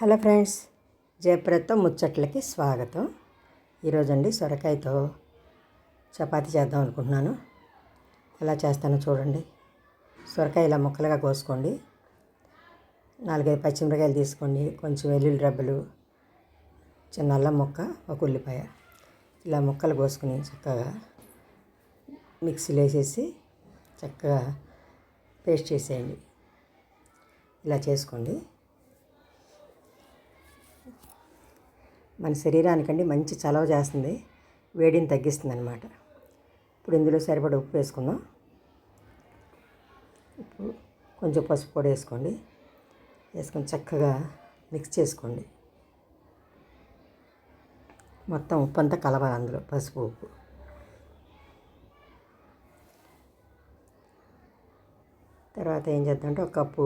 Hello friends జయప్రదతో ముచ్చట్లకి స్వాగతం. ఈరోజు అండి సొరకాయతో చపాతీ చేద్దాం అనుకుంటున్నాను. ఎలా చేస్తానో చూడండి. సొరకాయ ఇలా ముక్కలుగా కోసుకోండి. నాలుగైదు పచ్చిమిరకాయలు తీసుకోండి. కొంచెం వెల్లుల్లి రబ్బలు చిన్న అల్లం ముక్క ఒక ఉల్లిపాయ. ఇలా ముక్కలు కోసుకుని చక్కగా మిక్సీలో వేసేసి చక్కగా పేస్ట్ చేసేయండి. ఇలా చేసుకోండి. మన శరీరానికండి మంచి చలవ చేస్తుంది వేడిని తగ్గిస్తుంది అనమాట ఇప్పుడు ఇందులో సరిపడ ఉప్పు వేసుకుందాం. ఉప్పు కొంచెం పసుపు పొడి వేసుకోండి. వేసుకొని చక్కగా మిక్స్ చేసుకోండి. మొత్తం ఉప్పు అంతా కలవాలి అందులో పసుపు ఉప్పు. తర్వాత ఏం చేద్దామంటే ఒక కప్పు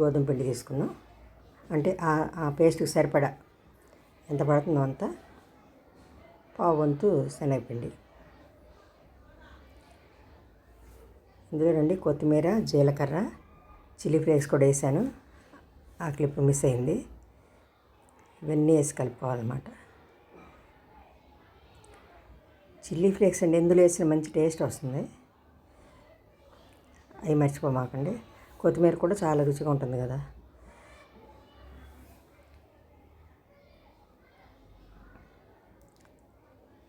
గోధుమ పిండి తీసుకుందాం. అంటే ఆ పేస్ట్కి సరిపడా ఎంత పడుతుందో అంత? పావు వంతు శనగపిండి. ఇందులో రండి కొత్తిమీర జీలకర్ర చిల్లీ ఫ్లేక్స్ కూడా వేసాను. ఆ క్లిప్ మిస్ అయింది. ఇవన్నీ వేసి కలుపుకోవాలన్నమాట. చిల్లీ ఫ్లేక్స్ అండి ఎందులో వేసిన మంచి టేస్ట్ వస్తుంది. అవి మర్చిపోమాకండి. కొత్తిమీర కూడా చాలా రుచిగా ఉంటుంది కదా.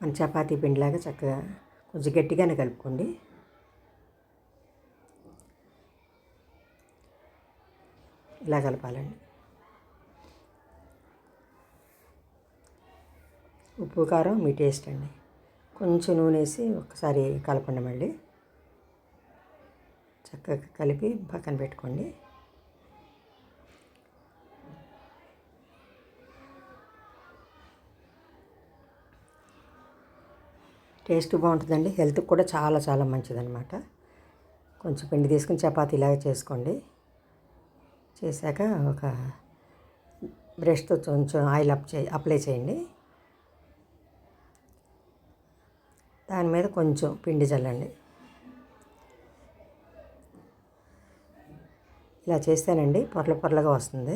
మన చపాతీ పిండిలాగా చక్కగా కొంచెం గట్టిగానే కలుపుకోండి. ఇలా కలపాలండి. ఉప్పు కారం మీ టేస్ట్ అండి. కొంచెం నూనె వేసి ఒకసారి కలపండి మళ్ళీ. చక్కగా కలిపి పక్కన పెట్టుకోండి. టేస్ట్ బాగుంటుందండి. హెల్త్కి కూడా చాలా చాలా మంచిదన్నమాట. కొంచెం పిండి తీసుకుని చపాతీ ఇలాగ చేసుకోండి. చేశాక ఒక బ్రష్తో కొంచెం ఆయిల్ అప్ చే అప్లై చేయండి. దాని మీద కొంచెం పిండి చల్లండి. ఇలా చేస్తానండి పొరల పొరలుగా వస్తుంది.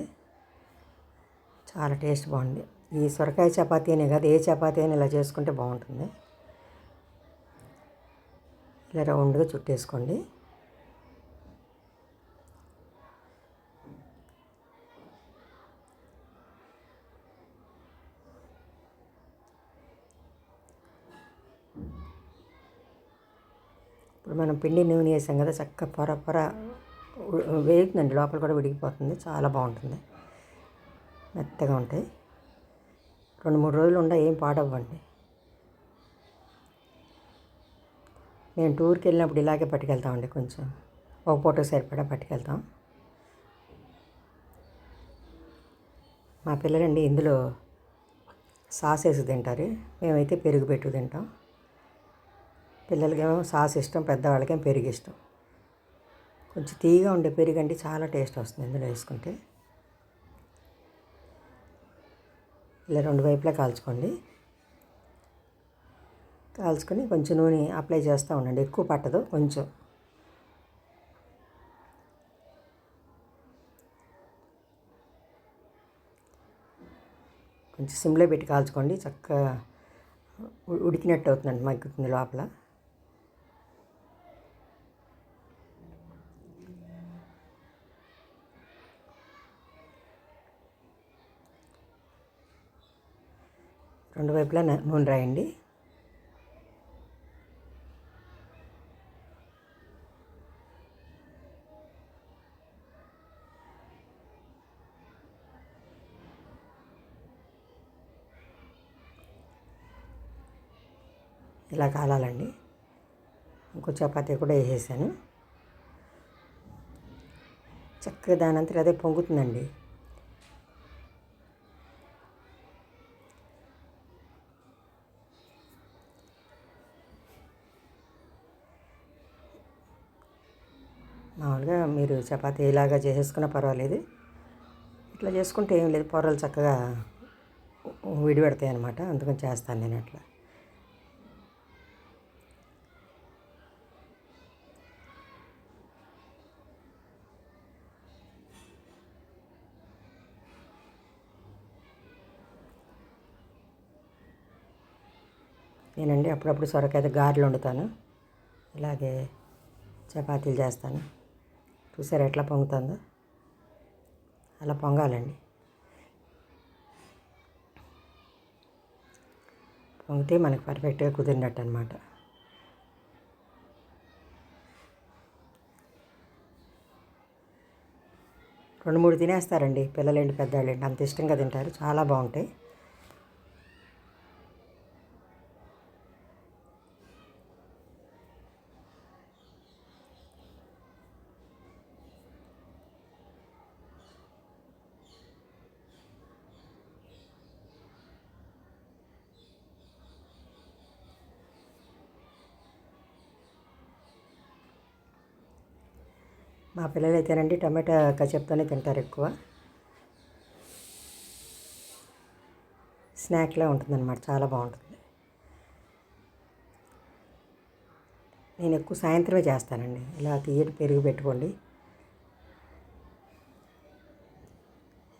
చాలా టేస్ట్ బాగుంది. ఈ సొరకాయ చపాతీ అనే కాదు ఏ చపాతీ అయినా ఇలా చేసుకుంటే బాగుంటుంది. ఇలా రౌండ్గా చుట్టేసుకోండి. ఇప్పుడు మనం పిండి నూనె వేసాం కదా చక్క పొర పొర వేగుతుందండి లోపల కూడా విడిగిపోతుంది చాలా బాగుంటుంది. మెత్తగా ఉంటాయి. రెండు మూడు రోజులు ఉండ ఏం పాడవ్వండి. మేము టూర్కి వెళ్ళినప్పుడు ఇలాగే పట్టుకెళ్తామండి కొంచెం. ఒక పూట సరిపడా పట్టుకెళ్తాం. మా పిల్లలండి ఇందులో సాస్ వేసి తింటారు. మేమైతే పెరుగు పెట్టు తింటాం. పిల్లలకేమో సాస్ ఇష్టం పెద్దవాళ్ళకేమో పెరుగు ఇష్టం. కొంచెం తీగా ఉండే పెరుగు అంటే చాలా టేస్ట్ వస్తుంది ఇందులో వేసుకుంటే. ఇలా రెండు వైపులా కాల్చుకోండి. కాల్చుకొని కొంచెం నూనె అప్లై చేస్తూ ఉండండి. ఎక్కువ పట్టదు కొంచెం. కొంచెం సిమ్లో పెట్టి కాల్చుకోండి. చక్కగా ఉడికినట్టు అవుతుందండి మగ్గుతుంది లోపల. రెండు వైపులా నూనె రాయండి. ఇలా కాలాలండి. ఇంకో చపాతీ కూడా వేసేసాను. చక్కగా దాని అంతా అదే పొంగుతుందండి. మామూలుగా మీరు చపాతీ ఇలాగా చేసేసుకున్నా పర్వాలేదు. ఇట్లా చేసుకుంటే ఏం లేదు. పొరలు చక్కగా విడిపెడతాయి అనమాట అందుకని చేస్తాను నేను అట్లా. నేనండి అప్పుడప్పుడు సొరకాయ గారెలు వండుతాను. ఇలాగే చపాతీలు చేస్తాను. చూసారా ఎట్లా పొంగుతుందో? అలా పొంగాలండి. పొంగితే మనకు పర్ఫెక్ట్గా కుదిరినట్టు అనమాట రెండు మూడు తినేస్తారండి పిల్లలేంటి పెద్దవాళ్ళేంటి అంత ఇష్టంగా తింటారు. చాలా బాగుంటాయి. మా పిల్లలు అయితేనండి టమాటా కచప్తోనే తింటారు ఎక్కువ. స్నాక్లా ఉంటుందన్నమాట చాలా బాగుంటుంది. నేను ఎక్కువ సాయంత్రమే చేస్తానండి ఇలా తీయటి పెరుగు పెట్టుకోండి.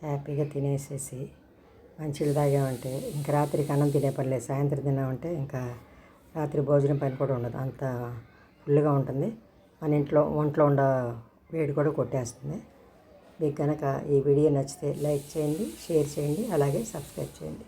హ్యాపీగా తినేసేసి మంచిలు తాగామంటే ఇంకా రాత్రికి అన్నం తినే పని లేదు సాయంత్రం తిన్నామంటే ఇంకా రాత్రి భోజనం పని కూడా ఉండదు అంత ఫుల్గా ఉంటుంది. మన ఇంట్లో ఒంట్లో ఉండ వేడి కూడా కొట్టేస్తుంది. మీకు కనుక ఈ వీడియో నచ్చితే లైక్ చేయండి షేర్ చేయండి అలాగే సబ్స్క్రైబ్ చేయండి.